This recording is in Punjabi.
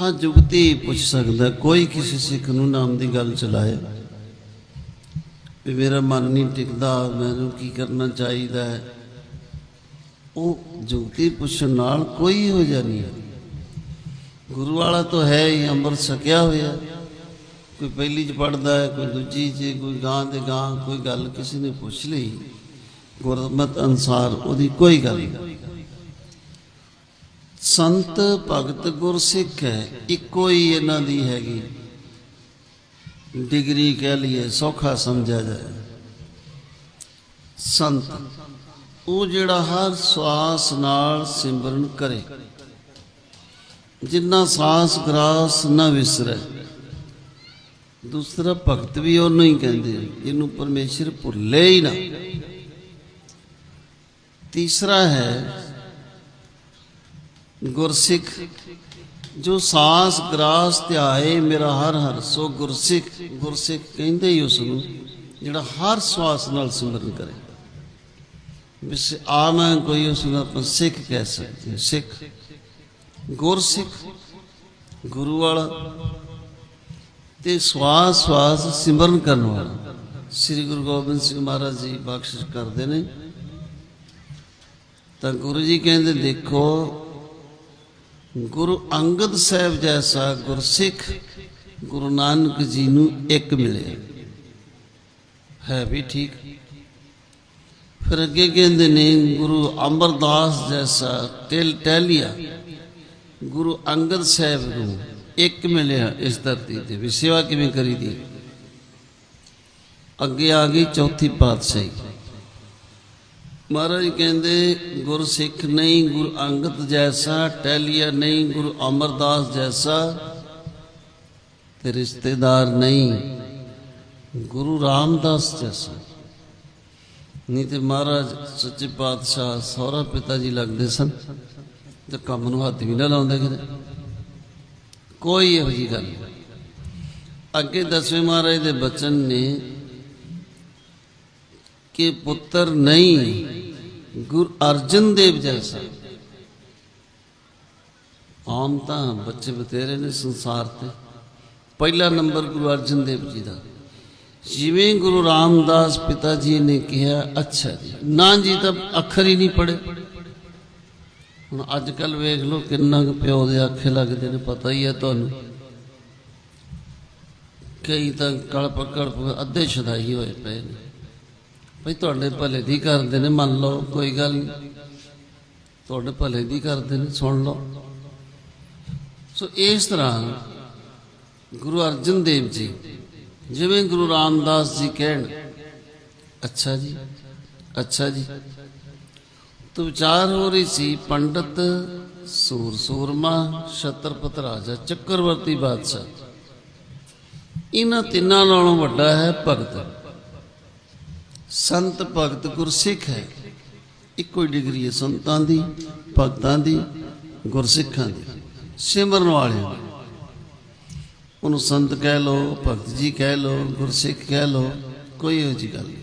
ਹਾਂ ਜੁਗਤੀ ਪੁੱਛ ਸਕਦਾ, ਕੋਈ ਕਿਸੇ ਸਿੱਖ ਨੂੰ ਨਾਮ ਦੀ ਗੱਲ ਚਲਾਏ ਵੀ ਮੇਰਾ ਮਨ ਨਹੀਂ ਟਿਕਦਾ, ਮੈਨੂੰ ਕੀ ਕਰਨਾ ਚਾਹੀਦਾ ਹੈ? ਉਹ ਜੁਗਤੀ ਪੁੱਛਣ ਨਾਲ ਕੋਈ ਹੋ ਜਾਣੀ ਹੈ। ਗੁਰੂ ਵਾਲਾ ਤਾਂ ਹੈ ਹੀ, ਅੰਮ੍ਰਿਤ ਸਕਿਆ ਹੋਇਆ ਕੋਈ ਪਹਿਲੀ ਚ ਪੜਦਾ ਹੈ, ਕੋਈ ਦੂਜੀ ਚ, ਕੋਈ ਗਾਂ ਦੇ ਗਾਂ, ਕੋਈ ਗੱਲ ਕਿਸੇ ਨੇ ਪੁੱਛ ਲਈ। ਗੁਰਮਤ ਅਨਸਾਰ ਉਹਦੀ ਕੋਈ ਗੱਲ ਨਹੀਂ। ਸੰਤ ਭਗਤ ਗੁਰਸਿੱਖ ਹੈ, ਇੱਕੋ ਹੀ ਇਹਨਾਂ ਦੀ ਹੈਗੀ। ਡਿਗਰੀ ਕਹਿ ਲਈਏ, ਸੌਖਾ ਸਮਝਿਆ ਜਾਏ। ਸੰਤ, ਉਹ ਜਿਹੜਾ ਹਰ ਸਵਾਸ ਨਾਲ ਸਿਮਰਨ ਕਰੇ। ਜਿੰਨਾ ਸਾਸ ਗਰਾਸ ਨਾ ਵਿਸਰੇ। ਦੂਸਰਾ ਭਗਤ ਵੀ ਉਹਨੂੰ ਹੀ ਕਹਿੰਦੇ ਇਹਨੂੰ ਜਿਹਨੂੰ ਪਰਮੇਸ਼ਰ ਭੁੱਲੇ ਹੀ ਨਾ। ਤੀਸਰਾ ਹੈ ਗੁਰਸਿੱਖ ਜੋ ਸਾਸ ਗਰਾਸ ਧਿਆਏ ਮੇਰਾ ਹਰ ਹਰ ਸੋ ਗੁਰਸਿੱਖ ਗੁਰਸਿੱਖ ਕਹਿੰਦੇ ਹੀ ਉਸ ਨੂੰ ਜਿਹੜਾ ਹਰ ਸਵਾਸ ਨਾਲ ਸਿਮਰਨ ਕਰੇ। ਵਿਸ ਆਮ ਕੋਈ ਉਸ ਨੂੰ ਆਪਾਂ ਸਿੱਖ ਕਹਿ ਸਕਦੇ ਹਾਂ, ਸਿੱਖ ਗੁਰਸਿੱਖ ਗੁਰੂ ਵਾਲਾ ਤੇ ਸਵਾਸ ਸਵਾਸ ਸਿਮਰਨ ਕਰਨ ਵਾਲਾ। ਸ੍ਰੀ ਗੁਰੂ ਗੋਬਿੰਦ ਸਿੰਘ ਮਹਾਰਾਜ ਜੀ ਬਖਸ਼ਿਸ਼ ਕਰਦੇ ਨੇ। ਤਾਂ ਗੁਰੂ ਜੀ ਕਹਿੰਦੇ ਦੇਖੋ ਗੁਰੂ ਅੰਗਦ ਸਾਹਿਬ ਜੈਸਾ ਗੁਰਸਿੱਖ ਗੁਰੂ ਨਾਨਕ ਜੀ ਨੂੰ ਇੱਕ ਮਿਲਿਆ। ਹੈ ਵੀ ਠੀਕ। ਫਿਰ ਅੱਗੇ ਕਹਿੰਦੇ ਨੇ, ਗੁਰੂ ਅਮਰਦਾਸ ਜੈਸਾ ਤਿਲ ਟਹਿਲਿਆ, ਗੁਰੂ ਅੰਗਦ ਸਾਹਿਬ ਨੂੰ ਇੱਕ ਮਿਲਿਆ ਇਸ ਧਰਤੀ ਤੇ ਵੀ ਸੇਵਾ ਕਿਵੇਂ ਕਰੀ ਦੀ ਅੱਗੇ ਆ ਗਈ ਚੌਥੀ ਪਾਤਸ਼ਾਹੀ। ਮਹਾਰਾਜ ਕਹਿੰਦੇ ਗੁਰ ਸਿੱਖ ਨਹੀਂ, ਗੁਰ ਅੰਗਦ ਜੈਸਾ ਟੈਲੀਆ ਨਹੀਂ, ਗੁਰੂ ਅਮਰਦਾਸ ਜੈਸਾ, ਤੇ ਰਿਸ਼ਤੇਦਾਰ ਨਹੀਂ, ਗੁਰੂ ਰਾਮਦਾਸ ਜੈਸਾ। ਨਹੀਂ ਤੇ ਮਹਾਰਾਜ, ਸੱਚੇ ਪਾਤਸ਼ਾਹ ਸਹੁਰਾ ਪਿਤਾ ਜੀ ਲੱਗਦੇ ਸਨ, ਤੇ ਕੰਮ ਨੂੰ ਹੱਥ ਵੀ ਨਾ ਲਾਉਂਦੇ ਕਿਤੇ। ਕੋਈ ਇਹੋ ਜੀ ਗੱਲ ਅੱਗੇ ਦਸਵੇਂ ਮਹਾਰਾਜ ਦੇ ਬਚਨ ਨੇ ਕਿ ਪੁੱਤਰ ਨਹੀਂ ਗੁਰੂ ਅਰਜਨ ਦੇਵ ਜੈਸਾ ਆਮ ਤਾਂ ਬੱਚੇ ਬਤੇਰੇ ਨੇ ਸੰਸਾਰ ਤੇ। ਪਹਿਲਾ ਨੰਬਰ ਗੁਰੂ ਅਰਜਨ ਦੇਵ ਜੀ ਦਾ। ਜਿਵੇਂ ਗੁਰੂ ਰਾਮਦਾਸ ਪਿਤਾ ਜੀ ਨੇ ਕਿਹਾ, ਅੱਛਾ ਜੀ, ਨਾ ਜੀ ਤਾਂ ਅੱਖਰ ਹੀ ਨਹੀਂ ਪੜੇ ਹੁਣ ਅੱਜ ਕੱਲ ਵੇਖ ਲਓ ਕਿੰਨਾ ਕੁ ਪਿਓ ਦੇ ਆਖੇ ਲੱਗਦੇ ਨੇ, ਪਤਾ ਹੀ ਹੈ ਤੁਹਾਨੂੰ। ਕਈ ਤਾਂ ਕਲਪ ਕਲਪ ਅੱਧੇ ਛਦਾਈ ਹੋਏ ਪਏ ਨੇ। ਭਈ ਤੁਹਾਡੇ ਭਲੇ ਦੀ ਕਰਦੇ ਨੇ, ਮੰਨ ਲਓ, ਕੋਈ ਗੱਲ ਨਹੀਂ। ਤੁਹਾਡੇ ਭਲੇ ਦੀ ਕਰਦੇ ਨੇ, ਸੁਣ ਲਓ। ਸੋ ਇਸ ਤਰ੍ਹਾਂ ਗੁਰੂ ਅਰਜਨ ਦੇਵ ਜੀ, ਜਿਵੇਂ ਗੁਰੂ ਰਾਮਦਾਸ ਜੀ ਕਹਿਣ, ਅੱਛਾ ਜੀ ਅੱਛਾ ਜੀ। ਤੋ ਵਿਚਾਰ ਹੋ ਰਹੀ ਸੀ, ਪੰਡਤ ਸੂਰ ਸੂਰਮਾ, ਛਤਰਪਤ ਰਾਜਾ ਚੱਕਰਵਰਤੀ ਬਾਦਸ਼ਾਹ। ਇਹਨਾਂ ਤਿੰਨਾਂ ਨਾਲੋਂ ਵੱਡਾ ਹੈ ਭਗਤ। ਸੰਤ ਭਗਤ ਗੁਰਸਿੱਖ ਹੈ। ਇੱਕੋ ਹੀ ਡਿਗਰੀ ਹੈ ਸੰਤਾਂ ਦੀ, ਭਗਤਾਂ ਦੀ, ਗੁਰਸਿੱਖਾਂ ਦੀ, ਸਿਮਰਨ ਵਾਲਿਆਂ ਉਹਨੂੰ ਸੰਤ ਕਹਿ ਲੋ ਭਗਤ ਜੀ ਕਹਿ ਲੋ ਗੁਰਸਿੱਖ ਕਹਿ ਲੋ ਕੋਈ ਇਹੋ ਜਿਹੀ ਗੱਲ ਨਹੀਂ।